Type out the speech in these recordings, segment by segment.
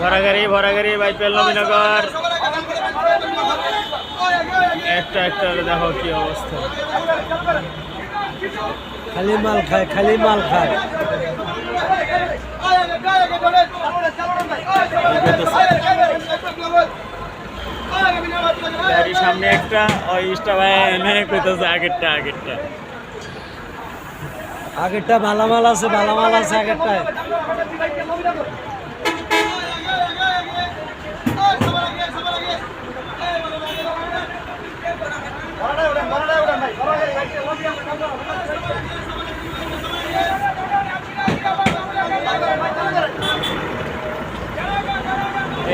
ভরাগাড়ি ভরাগাড়ি বাইপেল নবীনগর। একটা একটা দেখো কি অবস্থা। খালি মাল খায় খালি মাল খায়। সামনে একটা ওই ইস্টা ভাই এনে কইতেছে আগেরটা আগেরটা। আগেরটা মালামাল আছে মালামাল আছে আগেরটায়।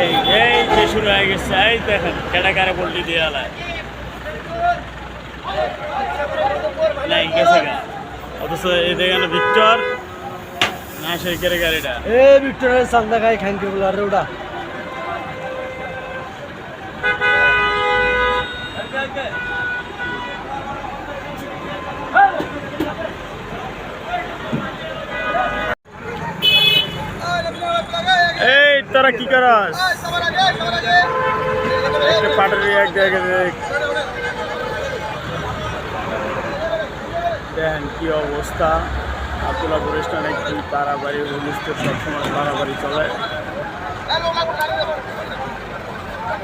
এই এই যে শুরু হয়ে গেছে, এই দেখেন কেটা কারে বললি দিয়ে নাই গেছে অথচ এই দেখেন ভিক্টর না সেই কেড়ে গাড়িটা। এ ভিক্টোরিয়ার চান্দা ওটা। এই তোরা কি করস? পাটারি এক জায়গায় দেখেন কি অবস্থা। আব্দুল্লাপুর স্টানে কি পাড়াবাড়ি অনুষ্ঠান সবসময় পাড়াবাড়ি চলে।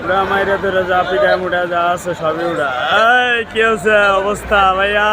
উড়া মাইরে ধরে যা পিঠায় মুঠা যা আছে, সবই উড়া। কি হচ্ছে অবস্থা, ভাইয়া?